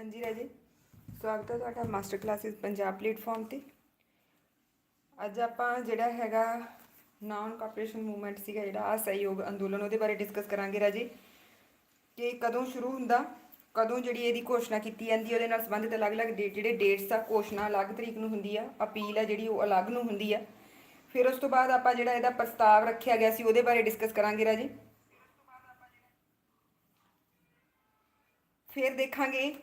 ਹਾਂਜੀ ਰਾਜੇ, ਸਵਾਗਤ ਹੈ ਤੁਹਾਡਾ ਮਾਸਟਰ ਕਲਾਸਿਸ ਪੰਜਾਬ ਪਲੇਟਫਾਰਮ ਤੇ। ਅੱਜ ਆਪਾਂ ਜਿਹੜਾ ਹੈਗਾ ਨਾਨ ਕਾਰਪੋਰੇਸ਼ਨ ਮੂਵਮੈਂਟ ਸੀਗਾ ਜਿਹੜਾ ਆ ਸਹਿਯੋਗ ਅੰਦੋਲਨ ਉਹਦੇ ਬਾਰੇ ਡਿਸਕਸ ਕਰਾਂਗੇ ਰਾਜੇ। ਕਿ ਕਦੋਂ ਸ਼ੁਰੂ ਹੁੰਦਾ, ਕਦੋਂ ਜਿਹੜੀ ਇਹਦੀ ਘੋਸ਼ਣਾ ਕੀਤੀ ਜਾਂਦੀ ਹੈ, ਉਹਦੇ ਨਾਲ ਸੰਬੰਧਿਤ ਅਲੱਗ-ਅਲੱਗ ਡੇ- ਜਿਹੜੇ ਡੇਟਸ ਆ, ਘੋਸ਼ਣਾ ਅਲੱਗ ਤਰੀਕ ਨੂੰ ਹੁੰਦੀ ਆ, ਅਪੀਲ ਆ ਜਿਹੜੀ ਉਹ ਅਲੱਗ ਨੂੰ ਹੁੰਦੀ ਆ। ਫਿਰ ਉਸ ਤੋਂ ਬਾਅਦ ਆਪਾਂ ਜਿਹੜਾ ਇਹਦਾ ਪ੍ਰਸਤਾਵ ਰੱਖਿਆ ਗਿਆ ਸੀ, ਉਹਦੇ ਬਾਰੇ ਡਿਸਕਸ ਕਰਾਂਗੇ ਰਾਜੇ। ਫਿਰ ਦੇਖਾਂਗੇ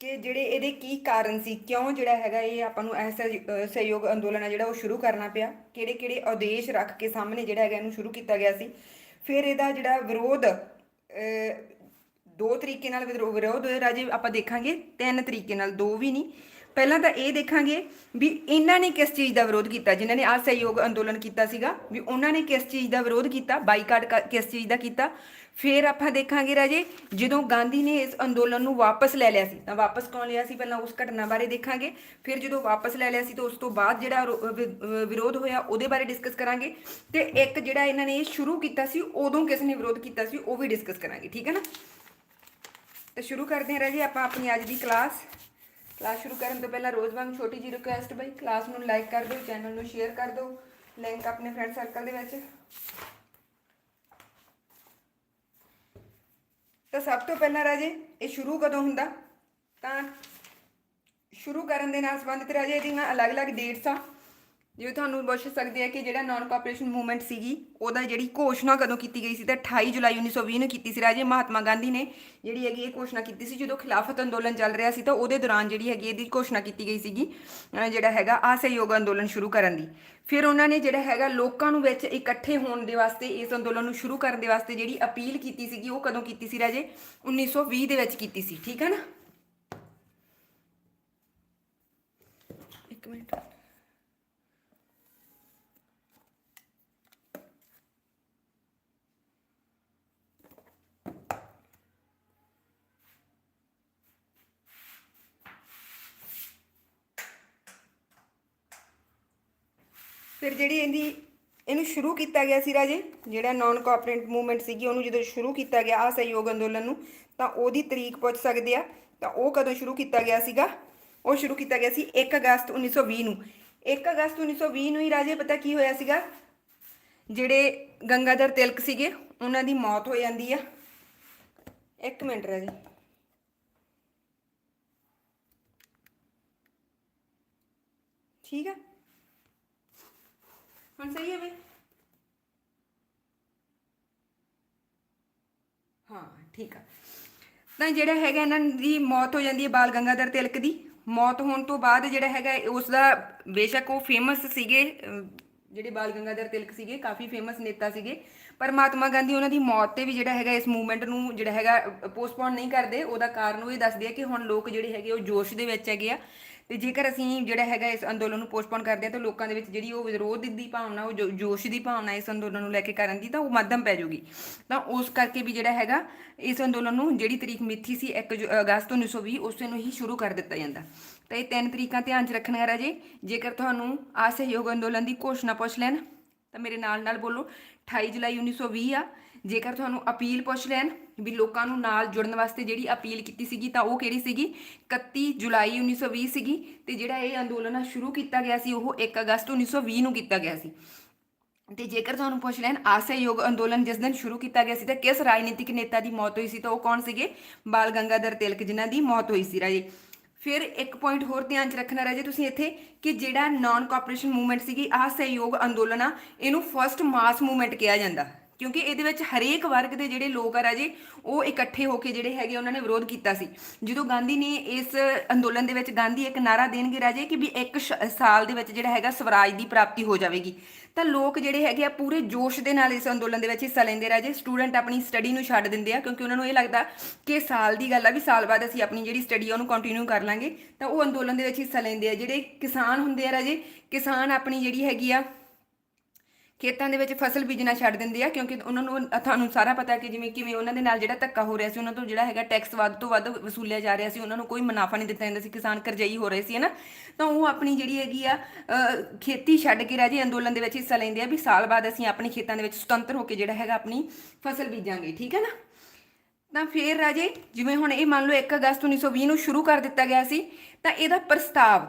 ਕਿ ਜਿਹੜੇ ਇਹਦੇ ਕੀ ਕਾਰਨ ਸੀ? ਕਿਉਂ ਜਿਹੜਾ ਹੈਗਾ ਇਹ ਆਪਾਂ ਨੂੰ ਇਹ ਸਹਿ- ਸਹਿਯੋਗ ਅੰਦੋਲਨ ਆ ਜਿਹੜਾ ਉਹ ਸ਼ੁਰੂ ਕਰਨਾ ਪਿਆ? ਕਿਹੜੇ ਕਿਹੜੇ ਉਦੇਸ਼ ਰੱਖ ਕੇ ਸਾਹਮਣੇ ਜਿਹੜਾ ਹੈਗਾ ਇਹਨੂੰ ਸ਼ੁਰੂ ਕੀਤਾ ਗਿਆ ਸੀ? ਫਿਰ ਇਹਦਾ ਜਿਹੜਾ ਵਿਰੋਧ ਦੋ ਤਰੀਕੇ ਨਾਲ ਵਿਦਰੋ- ਵਿਰੋਧ ਰਾਜੇ ਆਪਾਂ ਦੇਖਾਂਗੇ, ਤਿੰਨ ਤਰੀਕੇ ਨਾਲ, ਦੋ ਵੀ ਨਹੀਂ। ਪਹਿਲਾਂ ਤਾਂ ਇਹ ਦੇਖਾਂਗੇ ਵੀ ਇਹਨਾਂ ਨੇ ਕਿਸ ਚੀਜ਼ ਦਾ ਵਿਰੋਧ ਕੀਤਾ, ਜਿਨ੍ਹਾਂ ਨੇ ਆ ਸਹਿਯੋਗ ਅੰਦੋਲਨ ਕੀਤਾ ਸੀਗਾ, ਵੀ ਉਹਨਾਂ ਨੇ ਕਿਸ ਚੀਜ਼ ਦਾ ਵਿਰੋਧ ਕੀਤਾ, ਬਾਈਕਾਟ ਕ- ਕਿਸ ਚੀਜ਼ ਦਾ ਕੀਤਾ। ਫਿਰ ਆਪਾਂ ਦੇਖਾਂਗੇ ਰਾਜੇ, ਜਦੋਂ ਗਾਂਧੀ ਨੇ ਇਸ ਅੰਦੋਲਨ ਨੂੰ ਵਾਪਸ ਲੈ ਲਿਆ ਸੀ, ਤਾਂ ਵਾਪਸ ਕੌਣ ਲਿਆ ਸੀ? ਪਹਿਲਾਂ ਉਸ ਘਟਨਾ ਬਾਰੇ ਦੇਖਾਂਗੇ, ਫਿਰ ਜਦੋਂ ਵਾਪਸ ਲੈ ਲਿਆ ਸੀ, ਤਾਂ ਉਸ ਤੋਂ ਬਾਅਦ ਜਿਹੜਾ ਵਿਰੋਧ ਹੋਇਆ, ਉਹਦੇ ਬਾਰੇ ਡਿਸਕਸ ਕਰਾਂਗੇ। ਤੇ ਇੱਕ ਜਿਹੜਾ ਇਹਨਾਂ ਨੇ ਸ਼ੁਰੂ ਕੀਤਾ ਸੀ, ਉਦੋਂ ਕਿਸ ਨੇ ਵਿਰੋਧ ਕੀਤਾ ਸੀ, ਉਹ ਵੀ ਡਿਸਕਸ ਕਰਾਂਗੇ, ਠੀਕ ਹੈ ਨਾ? ਤਾਂ ਸ਼ੁਰੂ ਕਰਦੇ ਹਾਂ ਰਾਜੇ, ਆਪਾਂ ਆਪਣੀ ਅੱਜ ਦੀ ਕਲਾਸ ਕਲਾਸ ਸ਼ੁਰੂ ਕਰਨ ਤੋਂ ਪਹਿਲਾਂ ਰੋਜ਼ ਵਾਂਗ ਛੋਟੀ ਜੀ ਰਿਕੁਐਸਟ ਬਈ, ਕਲਾਸ ਨੂੰ ਲਾਈਕ ਕਰ ਦਿਓ ਚੈਨਲ ਨੂੰ ਸ਼ੇਅਰ ਕਰ ਦਿਓ ਲਿੰਕ ਆਪਣੇ ਫਰੈਂਡ ਸਰਕਲ ਦੇ ਵਿੱਚ। ਤਾਂ ਸਭ ਤੋਂ ਪਹਿਲਾਂ ਰਾਜੇ, ਇਹ ਸ਼ੁਰੂ ਕਦੋਂ ਹੁੰਦਾ? ਤਾਂ ਸ਼ੁਰੂ ਕਰਨ ਦੇ ਨਾਲ ਸੰਬੰਧਿਤ ਰਾਜੇ ਇਹਦੀਆਂ ਅਲੱਗ-ਅਲੱਗ ਡੇਟਸ ਆ। ਜਿਵੇਂ ਤੁਹਾਨੂੰ ਪੁੱਛ ਸਕਦੇ ਆ ਕਿ ਜਿਹੜਾ ਨਾਨ ਕਾਰਪੋਰੇਸ਼ਨ ਮੂਵਮੈਂਟ ਸੀਗੀ, ਉਹਦਾ ਜਿਹੜੀ ਘੋਸ਼ਣਾ ਕਦੋਂ ਕੀਤੀ ਗਈ ਸੀ? ਤਾਂ 28 ਜੁਲਾਈ 1920 ਨੂੰ ਕੀਤੀ ਸੀ ਰਾਜੇ ਮਹਾਤਮਾ ਗਾਂਧੀ ਨੇ। ਜਿਹੜੀ ਹੈਗੀ ਇਹ ਘੋਸ਼ਣਾ ਕੀਤੀ ਸੀ, ਜਦੋਂ ਖਿਲਾਫਤ ਅੰਦੋਲਨ ਚੱਲ ਰਿਹਾ ਸੀ ਤਾਂ ਉਹਦੇ ਦੌਰਾਨ ਜਿਹੜੀ ਹੈਗੀ ਇਹਦੀ ਘੋਸ਼ਣਾ ਕੀਤੀ ਗਈ ਸੀਗੀ ਜਿਹੜਾ ਹੈਗਾ ਅਸਹਿਯੋਗ ਅੰਦੋਲਨ ਸ਼ੁਰੂ ਕਰਨ ਦੀ। ਫਿਰ ਉਹਨਾਂ ਨੇ ਜਿਹੜਾ ਹੈਗਾ ਲੋਕਾਂ ਨੂੰ ਵਿੱਚ ਇਕੱਠੇ ਹੋਣ ਦੇ ਵਾਸਤੇ, ਇਸ ਅੰਦੋਲਨ ਨੂੰ ਸ਼ੁਰੂ ਕਰਨ ਦੇ ਵਾਸਤੇ ਜਿਹੜੀ ਅਪੀਲ ਕੀਤੀ ਸੀਗੀ, ਉਹ ਕਦੋਂ ਕੀਤੀ ਸੀ ਰਾਜੇ? 1920 ਦੇ ਵਿੱਚ ਕੀਤੀ ਸੀ, ਠੀਕ ਹੈ ਨਾ? ਇੱਕ ਮਿੰਟ। ਫਿਰ ਜਿਹੜੀ ਇਹਦੀ, ਇਹਨੂੰ ਸ਼ੁਰੂ ਕੀਤਾ ਗਿਆ ਸੀ ਰਾਜੇ, ਜਿਹੜਾ ਨਾਨ ਕੋਆਪਰੇਟ ਮੂਵਮੈਂਟ ਸੀਗੀ, ਉਹਨੂੰ ਜਦੋਂ ਸ਼ੁਰੂ ਕੀਤਾ ਗਿਆ ਆ ਸਹਿਯੋਗ ਅੰਦੋਲਨ ਨੂੰ, ਤਾਂ ਉਹਦੀ ਤਰੀਕ ਪੁੱਛ ਸਕਦੇ ਆ, ਤਾਂ ਉਹ ਕਦੋਂ ਸ਼ੁਰੂ ਕੀਤਾ ਗਿਆ ਸੀਗਾ? ਉਹ ਸ਼ੁਰੂ ਕੀਤਾ ਗਿਆ ਸੀ 1 ਅਗਸਤ 1920 ਨੂੰ। 1 ਅਗਸਤ 1920 ਨੂੰ ਹੀ ਰਾਜੇ ਪਤਾ ਕੀ ਹੋਇਆ ਸੀਗਾ? ਜਿਹੜੇ ਗੰਗਾਧਰ ਤਿਲਕ ਸੀਗੇ, ਉਹਨਾਂ ਦੀ ਮੌਤ ਹੋ ਜਾਂਦੀ ਆ। ਇੱਕ ਮਿੰਟ ਰਾਜੇ। ਠੀਕ ਆ? ਹੁਣ ਸਹੀ ਹੈ ਬਈ? ਹਾਂ, ਠੀਕ ਆ। ਤਾਂ ਜਿਹੜਾ ਹੈਗਾ ਇਹਨਾਂ ਦੀ ਮੌਤ ਹੋ ਜਾਂਦੀ ਹੈ ਬਾਲ ਗੰਗਾਧਰ ਤਿਲਕ ਦੀ। ਮੌਤ ਹੋਣ ਤੋਂ ਬਾਅਦ ਜਿਹੜਾ ਹੈਗਾ ਉਸ ਦਾ ਬੇਸ਼ੱਕ ਉਹ ਫੇਮਸ ਸੀਗੇ ਜਿਹੜੇ ਬਾਲ ਗੰਗਾਧਰ ਤਿਲਕ ਸੀਗੇ, ਕਾਫੀ ਫੇਮਸ ਨੇਤਾ ਸੀਗੇ। ਪਰ ਮਹਾਤਮਾ ਗਾਂਧੀ ਉਹਨਾਂ ਦੀ ਮੌਤ ਤੇ ਵੀ ਜਿਹੜਾ ਹੈਗਾ ਇਸ ਮੂਵਮੈਂਟ ਨੂੰ ਜਿਹੜਾ ਹੈਗਾ ਪੋਸਟਪੋਨ ਨਹੀਂ ਕਰਦੇ। ਉਹਦਾ ਕਾਰਨ ਉਹ ਇਹ ਦੱਸਦੇ ਆ ਕਿ ਹੁਣ ਲੋਕ ਜਿਹੜੇ ਹੈਗੇ ਉਹ ਜੋਸ਼ ਦੇ ਵਿੱਚ ਹੈਗੇ ਆ। ਤੇ ਜੇਕਰ ਅਸੀਂ ਜਿਹੜਾ ਹੈਗਾ ਇਸ ਅੰਦੋਲਨ ਨੂੰ ਪੋਸਟਪੋਨ ਕਰਦੇ ਆ ਤਾਂ ਲੋਕਾਂ ਦੇ ਵਿੱਚ ਜਿਹੜੀ ਉਹ ਵਿਰੋਧ ਦੀ ਭਾਵਨਾ, ਉਹ ਜੋ- ਜੋਸ਼ ਦੀ ਭਾਵਨਾ ਇਸ ਅੰਦੋਲਨ ਨੂੰ ਲੈ ਕੇ ਕਰਨ ਦੀ, ਤਾਂ ਉਹ ਮੱਧਮ ਪੈ ਜਾਊਗੀ। ਤਾਂ ਉਸ ਕਰਕੇ ਵੀ ਜਿਹੜਾ ਹੈਗਾ, ਇਸ ਅੰਦੋਲਨ ਨੂੰ ਜਿਹੜੀ ਤਰੀਕ ਮਿੱਥੀ ਸੀ 1 ਜੁ- ਅਗਸਤ 1920 ਉਸੇ ਨੂੰ ਹੀ ਸ਼ੁਰੂ ਕਰ ਦਿੱਤਾ ਜਾਂਦਾ। ਤਾਂ ਇਹ ਤਿੰਨ ਤਰੀਕਾਂ ਧਿਆਨ 'ਚ ਰੱਖਣਾ ਰਾਜੇ, ਜੇਕਰ ਤੁਹਾਨੂੰ ਆ ਸਹਿਯੋਗ ਅੰਦੋਲਨ ਦੀ ਘੋਸ਼ਣਾ ਪੁੱਛ ਲੈਣ, ਤਾਂ ਮੇਰੇ ਨਾਲ ਨਾਲ ਬੋਲੋ। 28 ਜੁਲਾਈ 1920 ਆ, ਜੇਕਰ ਤੁਹਾਨੂੰ ਅਪੀਲ ਪੁੱਛ ਲੈਣ ਵੀ ਲੋਕਾਂ ਨੂੰ ਨਾਲ ਜੁੜਨ ਵਾਸਤੇ ਜਿਹੜੀ ਅਪੀਲ ਕੀਤੀ ਸੀਗੀ ਤਾਂ ਉਹ ਕਿਹੜੀ ਸੀਗੀ? 31 ਜੁਲਾਈ 1920 ਸੀਗੀ ਤੇ ਜਿਹੜਾ ਇਹ ਅੰਦੋਲਨ ਆ ਸ਼ੁਰੂ ਕੀਤਾ ਗਿਆ ਸੀ ਉਹ 1 ਅਗਸਤ 1920 ਨੂੰ ਕੀਤਾ ਗਿਆ ਸੀ। ਤੇ ਜੇਕਰ ਤੁਹਾਨੂੰ ਪੁੱਛ ਲੈਣ ਆਸਹਿਯੋਗ ਅੰਦੋਲਨ ਜਿਸ ਦਿਨ ਸ਼ੁਰੂ ਕੀਤਾ ਗਿਆ ਸੀ ਤਾਂ ਕਿਸ ਰਾਜਨੀਤਿਕ ਨੇਤਾ ਦੀ ਮੌਤ ਹੋਈ ਸੀ ਤਾਂ ਉਹ ਕੌਣ ਸੀਗੇ? ਬਾਲ ਗੰਗਾਧਰ ਤਿਲਕ ਜਿਨ੍ਹਾਂ ਦੀ ਮੌਤ ਹੋਈ ਸੀ ਰਾਜੇ। ਫਿਰ ਇੱਕ ਪੁਆਇੰਟ ਹੋਰ ਧਿਆਨ 'ਚ ਰੱਖਣਾ ਰਾਜੇ ਤੁਸੀਂ ਇੱਥੇ ਕਿ ਜਿਹੜਾ ਨਾਨ ਕਾਰਪੋਰੇਸ਼ਨ ਮੂਵਮੈਂਟ ਸੀਗੀ ਆਹ ਸਹਿਯੋਗ ਅੰਦੋਲਨ ਆ, ਇਹਨੂੰ ਫਰਸਟ ਮਾਸ ਮੂਵਮੈਂਟ ਕਿਹਾ ਜਾਂਦਾ। ਕਿਉਂਕਿ ਇਹਦੇ ਵਿੱਚ ਹਰੇਕ ਵਰਗ ਦੇ ਜਿਹੜੇ ਲੋਕ ਆ ਰਾਜੇ, ਉਹ ਇਕੱਠੇ ਹੋ ਕੇ ਜਿਹੜੇ ਹੈਗੇ ਉਹਨਾਂ ਨੇ ਵਿਰੋਧ ਕੀਤਾ ਸੀ। ਜਦੋਂ ਗਾਂਧੀ ਨੇ ਇਸ ਅੰਦੋਲਨ ਦੇ ਵਿੱਚ ਗਾਂਧੀ ਇੱਕ ਨਾਰਾ ਦੇਣਗੇ ਰਾਜੇ ਕਿ ਵੀ ਇੱਕ ਸ਼- ਸਾਲ ਦੇ ਵਿੱਚ ਜਿਹੜਾ ਹੈਗਾ ਸਵਰਾਜ ਦੀ ਪ੍ਰਾਪਤੀ ਹੋ ਜਾਵੇਗੀ। ਤਾਂ ਲੋਕ ਜਿਹੜੇ ਹੈਗੇ ਆ ਪੂਰੇ ਜੋਸ਼ ਦੇ ਨਾਲ ਇਸ ਅੰਦੋਲਨ ਦੇ ਵਿੱਚ ਹਿੱਸਾ ਲੈਂਦੇ ਰਾਜੇ। ਸਟੂਡੈਂਟ ਆਪਣੀ ਸਟੱਡੀ ਨੂੰ ਛੱਡ ਦਿੰਦੇ ਆ ਕਿਉਂਕਿ ਉਹਨਾਂ ਨੂੰ ਇਹ ਲੱਗਦਾ ਕਿ ਸਾਲ ਦੀ ਗੱਲ ਆ ਵੀ ਸਾਲ ਬਾਅਦ ਅਸੀਂ ਆਪਣੀ ਜਿਹੜੀ ਸਟੱਡੀ ਆ ਉਹਨੂੰ ਕੰਟੀਨਿਊ ਕਰ ਲਾਂਗੇ। ਤਾਂ ਉਹ ਅੰਦੋਲਨ ਦੇ ਵਿੱਚ ਹਿੱਸਾ ਲੈਂਦੇ ਆ। ਜਿਹੜੇ ਕਿਸਾਨ ਹੁੰਦੇ ਆ ਰਾਜੇ, ਕਿਸਾਨ ਆਪਣੀ ਜਿਹੜੀ ਹੈਗੀ ਆ ਖੇਤਾਂ ਦੇ ਵਿੱਚ ਫਸਲ ਬੀਜਣਾ ਛੱਡ ਦਿੰਦੇ ਆ, ਕਿਉਂਕਿ ਉਹਨਾਂ ਨੂੰ, ਤੁਹਾਨੂੰ ਸਾਰਾ ਪਤਾ ਕਿ ਜਿਵੇਂ ਕਿਵੇਂ ਉਹਨਾਂ ਦੇ ਨਾਲ ਜਿਹੜਾ ਧੱਕਾ ਹੋ ਰਿਹਾ ਸੀ, ਉਹਨਾਂ ਤੋਂ ਜਿਹੜਾ ਹੈਗਾ ਟੈਕਸ ਵੱਧ ਤੋਂ ਵੱਧ ਵਸੂਲਿਆ ਜਾ ਰਿਹਾ ਸੀ, ਉਹਨਾਂ ਨੂੰ ਕੋਈ ਮੁਨਾਫਾ ਨਹੀਂ ਦਿੱਤਾ ਜਾਂਦਾ ਸੀ, ਕਿਸਾਨ ਕਰਜ਼ਾਈ ਹੋ ਰਹੇ ਸੀ, ਹਨਾ? ਤਾਂ ਉਹ ਆਪਣੀ ਜਿਹੜੀ ਹੈਗੀ ਆ ਖੇਤੀ ਛੱਡ ਕੇ ਰਾਜੀ ਅੰਦੋਲਨ ਦੇ ਵਿੱਚ ਹਿੱਸਾ ਲੈਂਦੇ ਆ ਵੀ ਸਾਲ ਬਾਅਦ ਅਸੀਂ ਆਪਣੇ ਖੇਤਾਂ ਦੇ ਵਿੱਚ ਸੁਤੰਤਰ ਹੋ ਕੇ ਜਿਹੜਾ ਹੈਗਾ ਆਪਣੀ ਫਸਲ ਬੀਜਾਂਗੇ, ਠੀਕ ਹੈ ਨਾ? ਤਾਂ ਫਿਰ ਰਾਜੇ, ਜਿਵੇਂ ਹੁਣ ਇਹ ਮੰਨ ਲਓ 1 ਅਗਸਤ 1920 ਨੂੰ ਸ਼ੁਰੂ ਕਰ ਦਿੱਤਾ ਗਿਆ ਸੀ, ਤਾਂ ਇਹਦਾ ਪ੍ਰਸਤਾਵ,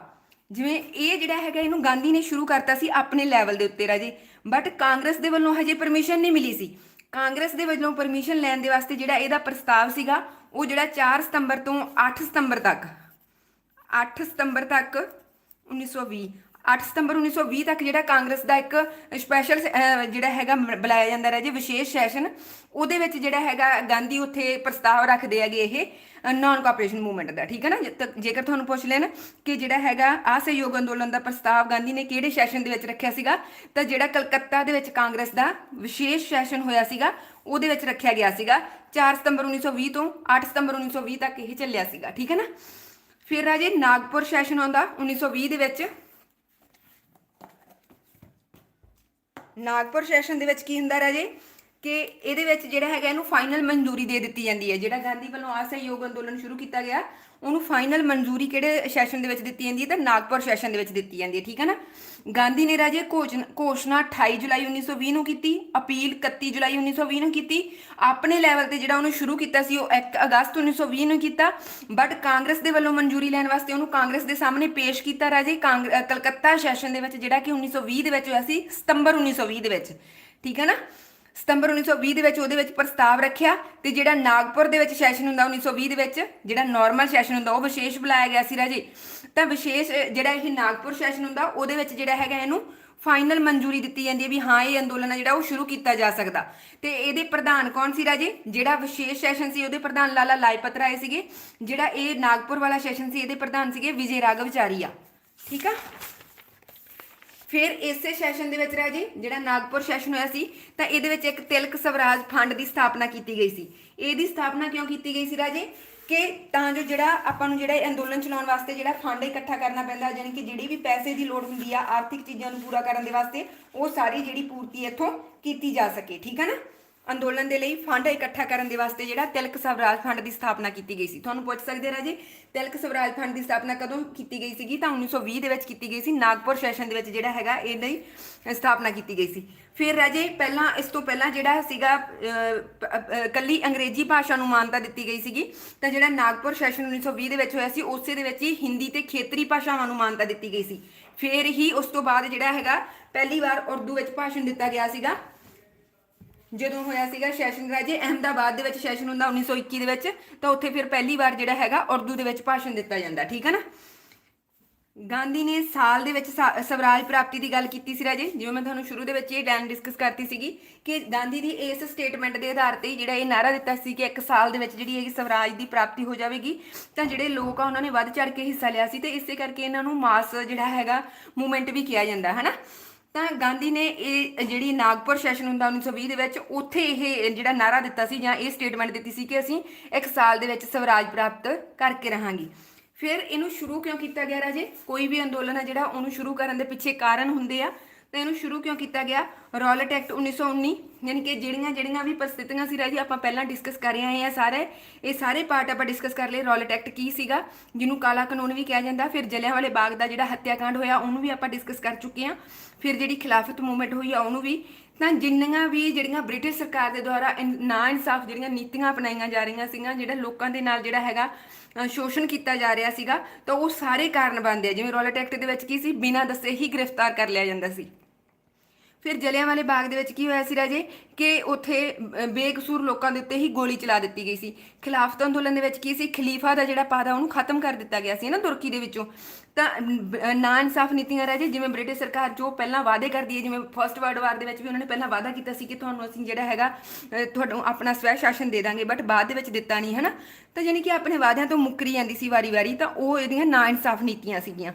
ਜਿਵੇਂ ਇਹ ਜਿਹੜਾ ਹੈਗਾ, ਇਹਨੂੰ ਗਾਂਧੀ ਨੇ ਸ਼ੁਰੂ ਕਰਤਾ ਸੀ ਆਪਣੇ ਲੈਵਲ ਦੇ ਉੱਤੇ ਰਾਜੇ। ਬਟ ਕਾਂਗਰਸ ਦੇ ਵੱਲੋਂ ਹਜੇ ਪਰਮਿਸ਼ਨ ਨਹੀਂ ਮਿਲੀ ਸੀ। ਕਾਂਗਰਸ ਦੇ ਵੱਲੋਂ ਪਰਮਿਸ਼ਨ ਲੈਣ ਦੇ ਵਾਸਤੇ ਜਿਹੜਾ ਇਹਦਾ ਪ੍ਰਸਤਾਵ ਸੀਗਾ, ਉਹ ਜਿਹੜਾ 4 ਸਤੰਬਰ ਤੋਂ 8 ਸਤੰਬਰ ਤੱਕ 8 ਸਤੰਬਰ ਤੱਕ 1920 8 ਸਤੰਬਰ 1920 ਤੱਕ ਜਿਹੜਾ ਕਾਂਗਰਸ ਦਾ ਇੱਕ ਸਪੈਸ਼ਲ ਜਿਹੜਾ ਹੈਗਾ ਬੁਲਾਇਆ ਜਾਂਦਾ ਰਿਹਾ ਰਾਜੇ ਵਿਸ਼ੇਸ਼ ਸੈਸ਼ਨ ਉਹਦੇ ਵਿੱਚ ਜਿਹੜਾ ਹੈਗਾ ਗਾਂਧੀ ਉੱਥੇ ਪ੍ਰਸਤਾਵ ਰੱਖਦੇ ਹੈਗੇ ਇਹ ਨਾਨ ਕੋਆਪਰੇਸ਼ਨ ਮੂਵਮੈਂਟ ਦਾ, ਠੀਕ ਹੈ ਨਾ? ਜੇਕਰ ਤੁਹਾਨੂੰ ਪੁੱਛ ਲੈਣ ਕਿ ਜਿਹੜਾ ਹੈਗਾ ਆ ਸਹਿਯੋਗ ਅੰਦੋਲਨ ਦਾ ਪ੍ਰਸਤਾਵ ਗਾਂਧੀ ਨੇ ਕਿਹੜੇ ਸੈਸ਼ਨ ਦੇ ਵਿੱਚ ਰੱਖਿਆ ਸੀਗਾ, ਤਾਂ ਜਿਹੜਾ ਕਲਕੱਤਾ ਦੇ ਵਿੱਚ ਕਾਂਗਰਸ ਦਾ ਵਿਸ਼ੇਸ਼ ਸੈਸ਼ਨ ਹੋਇਆ ਸੀਗਾ, ਉਹਦੇ ਵਿੱਚ ਰੱਖਿਆ ਗਿਆ ਸੀਗਾ। 4 ਸਤੰਬਰ 1920 ਤੋਂ 8 ਸਤੰਬਰ 1920 ਤੱਕ ਇਹ ਚੱਲਿਆ ਸੀਗਾ, ਠੀਕ ਹੈ ਨਾ? ਫਿਰ ਰਾਜੇ ਨਾਗਪੁਰ ਸੈਸ਼ਨ ਆਉਂਦਾ 1920 ਦੇ ਵਿੱਚ ਨਾਗਪੁਰ ਸੈਸ਼ਨ ਦੇ ਵਿੱਚ ਕੀ ਹੁੰਦਾ ਰਾਜੇ? ਕਿ ਇਹਦੇ ਵਿੱਚ ਜਿਹੜਾ ਹੈਗਾ ਇਹਨੂੰ ਫਾਈਨਲ ਮਨਜ਼ੂਰੀ ਦੇ ਦਿੱਤੀ ਜਾਂਦੀ ਹੈ। ਜਿਹੜਾ ਗਾਂਧੀ ਵੱਲੋਂ ਆ ਸਹਿਯੋਗ ਅੰਦੋਲਨ ਸ਼ੁਰੂ ਕੀਤਾ ਗਿਆ, ਉਹਨੂੰ ਫਾਈਨਲ ਮਨਜ਼ੂਰੀ ਕਿਹੜੇ ਸੈਸ਼ਨ ਦੇ ਵਿੱਚ ਦਿੱਤੀ ਜਾਂਦੀ ਹੈ? ਤਾਂ ਨਾਗਪੁਰ ਸੈਸ਼ਨ ਦੇ ਵਿੱਚ ਦਿੱਤੀ ਜਾਂਦੀ ਹੈ, ਠੀਕ ਹੈ ਨਾ? ਗਾਂਧੀ ਨੇ ਰਾਜੇ ਘੋਸ਼ਣ- ਘੋਸ਼ਣਾ 28 ਜੁਲਾਈ 1920 ਨੂੰ ਕੀਤੀ, ਅਪੀਲ 31 ਜੁਲਾਈ 1920 ਨੂੰ ਕੀਤੀ, ਆਪਣੇ ਲੈਵਲ ਤੇ ਜਿਹੜਾ ਉਹਨੂੰ ਸ਼ੁਰੂ ਕੀਤਾ ਸੀ, ਉਹ 1 ਅਗਸਤ 1920 ਨੂੰ ਕੀਤਾ ਬਟ ਕਾਂਗਰਸ ਦੇ ਵੱਲੋਂ ਮਨਜ਼ੂਰੀ ਲੈਣ ਵਾਸਤੇ ਉਹਨੂੰ ਕਾਂਗਰਸ ਦੇ ਸਾਹਮਣੇ ਪੇਸ਼ ਕੀਤਾ ਰਾਜੇ, ਕਾਂਗ- ਕਲਕੱਤਾ ਸੈਸ਼ਨ ਦੇ ਵਿੱਚ ਜਿਹੜਾ ਕਿ 1920 ਦੇ ਵਿੱਚ ਹੋਇਆ ਸੀ, ਸਤੰਬਰ 1920 ਦੇ ਵਿੱਚ, ਠੀਕ ਹੈ ਨਾ? ਸਤੰਬਰ 1920 ਦੇ ਵਿੱਚ ਉਹਦੇ ਵਿੱਚ ਪ੍ਰਸਤਾਵ ਰੱਖਿਆ ਤੇ ਜਿਹੜਾ ਨਾਗਪੁਰ ਦੇ ਵਿੱਚ ਸੈਸ਼ਨ ਹੁੰਦਾ 1920 ਦੇ ਵਿੱਚ, ਜਿਹੜਾ ਨਾਰਮਲ ਸੈਸ਼ਨ ਹੁੰਦਾ, ਉਹ ਵਿਸ਼ੇਸ਼ ਬੁਲਾਇਆ ਗਿਆ ਸੀ ਰਾਜੇ। ਤਾਂ ਵਿਸ਼ੇਸ਼ ਜਿਹੜਾ ਇਹ ਨਾਗਪੁਰ ਸੈਸ਼ਨ ਹੁੰਦਾ, ਉਹਦੇ ਵਿੱਚ ਜਿਹੜਾ ਹੈਗਾ ਇਹਨੂੰ ਫਾਈਨਲ ਮਨਜ਼ੂਰੀ ਦਿੱਤੀ ਜਾਂਦੀ ਹੈ ਵੀ ਹਾਂ, ਇਹ ਅੰਦੋਲਨ ਜਿਹੜਾ, ਉਹ ਸ਼ੁਰੂ ਕੀਤਾ ਜਾ ਸਕਦਾ। ਤੇ ਇਹਦੇ ਪ੍ਰਧਾਨ ਕੌਣ ਸੀ ਰਾਜੇ? ਜਿਹੜਾ ਵਿਸ਼ੇਸ਼ ਸੈਸ਼ਨ ਸੀ, ਉਹਦੇ ਪ੍ਰਧਾਨ ਲਾਲਾ ਲਾਜਪਤ ਰਾਏ ਸੀਗੇ। ਜਿਹੜਾ ਇਹ ਨਾਗਪੁਰ ਵਾਲਾ ਸੈਸ਼ਨ ਸੀ, ਇਹਦੇ ਪ੍ਰਧਾਨ ਸੀਗੇ ਵਿਜੇ ਰਾਘਵਚਾਰੀਆ ਠੀਕ ਆ? ਫਿਰ ਇਸੇ ਸੈਸ਼ਨ ਦੇ ਵਿੱਚ ਰਾਜੇ, ਜਿਹੜਾ ਨਾਗਪੁਰ ਸੈਸ਼ਨ ਹੋਇਆ ਸੀ, ਤਾਂ ਇਹਦੇ ਵਿੱਚ ਇੱਕ ਤਿਲਕ ਸਵਰਾਜ ਫੰਡ ਦੀ ਸਥਾਪਨਾ ਕੀਤੀ ਗਈ ਸੀ। ਇਹਦੀ ਸਥਾਪਨਾ ਕਿਉਂ ਕੀਤੀ ਗਈ ਸੀ ਰਾਜੇ? ਕਿ ਤਾਂ ਜੋ ਜਿਹੜਾ ਆਪਾਂ ਨੂੰ ਜਿਹੜਾ ਅੰਦੋਲਨ ਚਲਾਉਣ ਵਾਸਤੇ ਜਿਹੜਾ ਫੰਡ ਇਕੱਠਾ ਕਰਨਾ ਪੈਂਦਾ ਯਾਨੀ ਕਿ ਜਿਹੜੀ ਵੀ ਪੈਸੇ ਦੀ ਲੋੜ ਹੁੰਦੀ ਆ, ਆਰਥਿਕ ਚੀਜ਼ਾਂ ਨੂੰ ਪੂਰਾ ਕਰਨ ਦੇ ਵਾਸਤੇ, ਉਹ ਸਾਰੀ ਜਿਹੜੀ ਪੂਰਤੀ ਇੱਥੋਂ ਕੀਤੀ ਜਾ ਸਕੇ, ਠੀਕ ਹੈ ਨਾ? ਅੰਦੋਲਨ ਦੇ ਲਈ ਫੰਡ ਇਕੱਠਾ ਕਰਨ ਦੇ ਵਾਸਤੇ ਜਿਹੜਾ ਤਿਲਕ ਸਵਰਾਜ ਫੰਡ ਦੀ ਸਥਾਪਨਾ ਕੀਤੀ ਗਈ ਸੀ। ਤੁਹਾਨੂੰ ਪੁੱਛ ਸਕਦੇ ਰਾਜੇ ਤਿਲਕ ਸਵਰਾਜ ਫੰਡ ਦੀ ਸਥਾਪਨਾ ਕਦੋਂ ਕੀਤੀ ਗਈ ਸੀਗੀ? ਤਾਂ 1920 ਦੇ ਵਿੱਚ ਕੀਤੀ ਗਈ ਸੀ। ਨਾਗਪੁਰ ਸੈਸ਼ਨ ਦੇ ਵਿੱਚ ਜਿਹੜਾ ਹੈਗਾ ਇਹਦੀ ਸਥਾਪਨਾ ਕੀਤੀ ਗਈ ਸੀ। ਫਿਰ ਰਾਜੇ ਪਹਿਲਾਂ ਇਸ ਤੋਂ ਪਹਿਲਾਂ ਜਿਹੜਾ ਸੀਗਾ ਅਹ, ਕੱਲੀ ਅੰਗਰੇਜ਼ੀ ਭਾਸ਼ਾ ਨੂੰ ਮਾਨਤਾ ਦਿੱਤੀ ਗਈ ਸੀਗੀ। ਤਾਂ ਜਿਹੜਾ ਨਾਗਪੁਰ ਸੈਸ਼ਨ 1920 ਦੇ ਵਿੱਚ ਹੋਇਆ ਸੀ ਉਸੇ ਦੇ ਵਿੱਚ ਹੀ ਹਿੰਦੀ ਤੇ ਖੇਤਰੀ ਭਾਸ਼ਾਵਾਂ ਨੂੰ ਮਾਨਤਾ ਦਿੱਤੀ ਗਈ ਸੀ। ਫਿਰ ਹੀ ਉਸ ਤੋਂ ਬਾਅਦ ਜਿਹੜਾ ਹੈਗਾ ਪਹਿਲੀ ਵਾਰ ਉਰਦੂ ਵਿੱਚ ਭਾਸ਼ਣ ਦਿੱਤਾ ਗਿਆ ਸੀਗਾ। ਜਦੋਂ ਹੋਇਆ ਸੀਗਾ ਸੈਸ਼ਨ ਰਾਜੇ ਅਹਿਮਦਾਬਾਦ ਦੇ ਵਿੱਚ ਸੈਸ਼ਨ ਹੁੰਦਾ 1921 ਦੇ ਵਿੱਚ, ਤਾਂ ਉੱਥੇ ਫਿਰ ਪਹਿਲੀ ਵਾਰ ਜਿਹੜਾ ਹੈਗਾ ਉਰਦੂ ਦੇ ਵਿੱਚ ਭਾਸ਼ਣ ਦਿੱਤਾ ਜਾਂਦਾ, ਠੀਕ ਹੈ ਨਾ? ਗਾਂਧੀ ਨੇ ਸਾਲ ਦੇ ਵਿੱਚ ਸਾ- ਸਵਰਾਜ ਪ੍ਰਾਪਤੀ ਦੀ ਗੱਲ ਕੀਤੀ ਸੀ ਰਾਜੇ, ਜਿਵੇਂ ਮੈਂ ਤੁਹਾਨੂੰ ਸ਼ੁਰੂ ਦੇ ਵਿੱਚ ਇਹ ਡੈਨ ਡਿਸਕਸ ਕਰਤੀ ਸੀਗੀ ਕਿ ਗਾਂਧੀ ਦੀ ਇਸ ਸਟੇਟਮੈਂਟ ਦੇ ਆਧਾਰ ਤੇ ਜਿਹੜਾ ਇਹ ਨਾਰਾ ਦਿੱਤਾ ਸੀ ਕਿ ਇੱਕ ਸਾਲ ਦੇ ਵਿੱਚ ਜਿਹੜੀ ਇਹ ਸਵਰਾਜ ਦੀ ਪ੍ਰਾਪਤੀ ਹੋ ਜਾਵੇਗੀ, ਤਾਂ ਜਿਹੜੇ ਲੋਕ ਆ ਉਹਨਾਂ ਨੇ ਵੱਧ ਚੜ ਕੇ ਹਿੱਸਾ ਲਿਆ ਸੀ ਤੇ ਇਸੇ ਕਰਕੇ ਇਹਨਾਂ ਨੂੰ ਮਾਸ ਜਿਹੜਾ ਹੈਗਾ ਮੂਵਮੈਂਟ ਵੀ ਕਿਹਾ ਜਾਂਦਾ ਹੈ ਨਾ ਤਾਂ ਗਾਂਧੀ ਨੇ ਇਹ ਜਿਹੜੀ ਨਾਗਪੁਰ ਸੈਸ਼ਨ ਹੁੰਦਾ 1920 ਦੇ ਵਿੱਚ, ਉੱਥੇ ਇਹ ਜਿਹੜਾ ਨਾਰਾ ਦਿੱਤਾ ਸੀ ਜਾਂ ਇਹ ਸਟੇਟਮੈਂਟ ਦਿੱਤੀ ਸੀ ਕਿ ਅਸੀਂ ਇੱਕ ਸਾਲ ਦੇ ਵਿੱਚ ਸਵਰਾਜ ਪ੍ਰਾਪਤ ਕਰਕੇ ਰਹਾਂਗੇ। ਫਿਰ ਇਹਨੂੰ ਸ਼ੁਰੂ ਕਿਉਂ ਕੀਤਾ ਗਿਆ ਰਾਜੇ? ਕੋਈ ਵੀ ਅੰਦੋਲਨ ਹੈ ਜਿਹੜਾ, ਉਹਨੂੰ ਸ਼ੁਰੂ ਕਰਨ ਦੇ ਪਿੱਛੇ ਕਾਰਨ ਹੁੰਦੇ ਆ। ਤਾਂ ਇਹਨੂੰ ਸ਼ੁਰੂ ਕਿਉਂ ਕੀਤਾ ਗਿਆ? ਰੌਲਟ ਐਕਟ 1919 ਯਾਨੀ ਕਿ ਜਿਹੜੀਆਂ ਜਿਹੜੀਆਂ ਵੀ ਪਰਿਸਥਿਤੀਆਂ ਸੀ ਰਾਜੇ, ਆਪਾਂ ਪਹਿਲਾਂ ਡਿਸਕਸ ਕਰ ਰਹੇ ਆਏ ਆ ਸਾਰੇ। ਇਹ ਸਾਰੇ ਪਾਰਟ ਆਪਾਂ ਡਿਸਕਸ ਕਰ ਲਏ, ਰੌਲਟ ਐਕਟ ਕੀ ਸੀਗਾ, ਜਿਹਨੂੰ ਕਾਲਾ ਕਾਨੂੰਨ ਵੀ ਕਿਹਾ ਜਾਂਦਾ। ਫਿਰ ਜਲਿਆਂਵਾਲੇ ਬਾਗ ਦਾ ਜਿਹੜਾ ਹੱਤਿਆਕਾਂਡ ਹੋਇਆ, ਉਹਨੂੰ ਵੀ ਆਪਾਂ ਡਿਸਕਸ ਕਰ ਚੁੱਕੇ ਆ ਫਿਰ ਜਿਹੜੀ ਖਿਲਾਫਤ ਮੂਵਮੈਂਟ ਹੋਈ ਆ, ਉਹਨੂੰ ਵੀ ਤਾਂ ਜਿੰਨੀਆਂ ਵੀ ਜਿਹੜੀਆਂ ਬ੍ਰਿਟਿਸ਼ ਸਰਕਾਰ ਦੇ ਦੁਆਰਾ ਇਨ- ਨਾ ਇਨਸਾਫ ਜਿਹੜੀਆਂ ਨੀਤੀਆਂ ਅਪਣਾਈਆਂ ਜਾ ਰਹੀਆਂ ਸੀਗੀਆਂ, ਜਿਹੜਾ ਲੋਕਾਂ ਦੇ ਨਾਲ ਜਿਹੜਾ ਹੈਗਾ ਸ਼ੋਸ਼ਣ ਕੀਤਾ ਜਾ ਰਿਹਾ ਸੀਗਾ, ਤਾਂ ਉਹ ਸਾਰੇ ਕਾਰਨ ਬਣਦੇ ਆ। ਜਿਵੇਂ ਰੌਲਟ ਐਕਟ ਦੇ ਵਿੱਚ ਕੀ ਸੀ? ਬਿਨਾਂ ਦੱਸੇ ਹੀ ਗ੍ਰਿਫਤਾਰ ਕਰ ਲਿਆ ਜਾਂਦਾ ਸੀ। ਫਿਰ ਜਲਿਆਂਵਾਲੇ ਬਾਗ ਦੇ ਵਿੱਚ ਕੀ ਹੋਇਆ ਸੀ ਰਾਜੇ? ਕਿ ਉੱਥੇ ਬੇਕਸੂਰ ਲੋਕਾਂ ਦੇ ਉੱਤੇ ਹੀ ਗੋਲੀ ਚਲਾ ਦਿੱਤੀ ਗਈ ਸੀ। ਖਿਲਾਫਤ ਅੰਦੋਲਨ ਦੇ ਵਿੱਚ ਕੀ ਸੀ? ਖਲੀਫਾ ਦਾ ਜਿਹੜਾ ਪਾਦਾ, ਉਹਨੂੰ ਖਤਮ ਕਰ ਦਿੱਤਾ ਗਿਆ ਸੀ ਨਾ ਤੁਰਕੀ ਦੇ ਵਿੱਚੋਂ। ਤਾਂ ਨਾ ਇਨਸਾਫ ਨੀਤੀਆਂ ਰਾਜੇ, ਜਿਵੇਂ ਬ੍ਰਿਟਿਸ਼ ਸਰਕਾਰ ਜੋ ਪਹਿਲਾਂ ਵਾਅਦੇ ਕਰਦੀ ਹੈ, ਜਿਵੇਂ ਫਰਸਟ ਵਰਲਡ ਵਾਰ ਦੇ ਵਿੱਚ ਵੀ ਉਹਨਾਂ ਨੇ ਪਹਿਲਾਂ ਵਾਅਦਾ ਕੀਤਾ ਸੀ ਕਿ ਤੁਹਾਨੂੰ ਅਸੀਂ ਜਿਹੜਾ ਹੈਗਾ ਤੁਹਾਨੂੰ ਆਪਣਾ ਸਵੈ ਸ਼ਾਸਨ ਦੇ ਦਾਂਗੇ ਬਟ ਬਾਅਦ ਦੇ ਵਿੱਚ ਦਿੱਤਾ ਨਹੀਂ ਹੈ ਨਾ ਤਾਂ ਯਾਨੀ ਕਿ ਆਪਣੇ ਵਾਅਦਿਆਂ ਤੋਂ ਮੁੱਕਰੀ ਜਾਂਦੀ ਸੀ ਵਾਰੀ-ਵਾਰੀ, ਤਾਂ ਉਹ ਇਹਦੀਆਂ ਨਾ ਇਨਸਾਫ ਨੀਤੀਆਂ ਸੀਗੀਆਂ।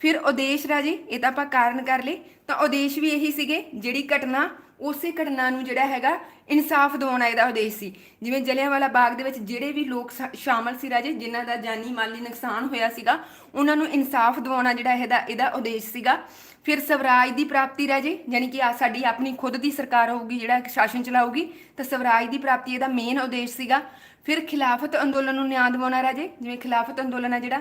ਫਿਰ ਉਦੇਸ਼ ਰਾਜੇ, ਇਹ ਤਾਂ ਆਪਾਂ ਕਾਰਨ ਕਰ ਲਏ। ਤਾਂ ਉਦੇਸ਼ ਵੀ ਇਹੀ ਸੀਗੇ, ਜਿਹੜੀ ਘਟਨਾ, ਉਸੇ ਘਟਨਾ ਨੂੰ ਜਿਹੜਾ ਹੈਗਾ, ਇਨਸਾਫ ਦਿਵਾਉਣਾ ਇਹਦਾ ਉਦੇਸ਼ ਸੀ। ਜਿਵੇਂ ਜਲਿਆਂਵਾਲਾ ਬਾਗ ਦੇ ਵਿੱਚ ਜਿਹੜੇ ਵੀ ਲੋਕ ਸ਼ਾਮਲ ਸੀ ਰਾਜੇ, ਜਿਨ੍ਹਾਂ ਦਾ ਜਾਨੀ ਮਾਲੀ ਨੁਕਸਾਨ ਹੋਇਆ ਸੀਗਾ, ਉਹਨਾਂ ਨੂੰ ਇਨਸਾਫ ਦਿਵਾਉਣਾ ਜਿਹੜਾ ਇਹਦਾ ਇਹਦਾ ਉਦੇਸ਼ ਸੀਗਾ। ਫਿਰ ਸਵਰਾਜ ਦੀ ਪ੍ਰਾਪਤੀ ਰਾਜੇ, ਯਾਨੀ ਕਿ ਆ ਸਾਡੀ ਆਪਣੀ ਖੁਦ ਦੀ ਸਰਕਾਰ ਹੋਊਗੀ, ਜਿਹੜਾ ਸ਼ਾਸਨ ਚਲਾਊਗੀ, ਤਾਂ ਸਵਰਾਜ ਦੀ ਪ੍ਰਾਪਤੀ ਇਹਦਾ ਮੇਨ ਉਦੇਸ਼ ਸੀਗਾ। ਫਿਰ ਖਿਲਾਫਤ ਅੰਦੋਲਨ ਨੂੰ ਨਿਆਂ ਦਿਵਾਉਣਾ ਰਾਜੇ, ਜਿਵੇਂ ਖਿਲਾਫਤ ਅੰਦੋਲਨ ਆ ਜਿਹੜਾ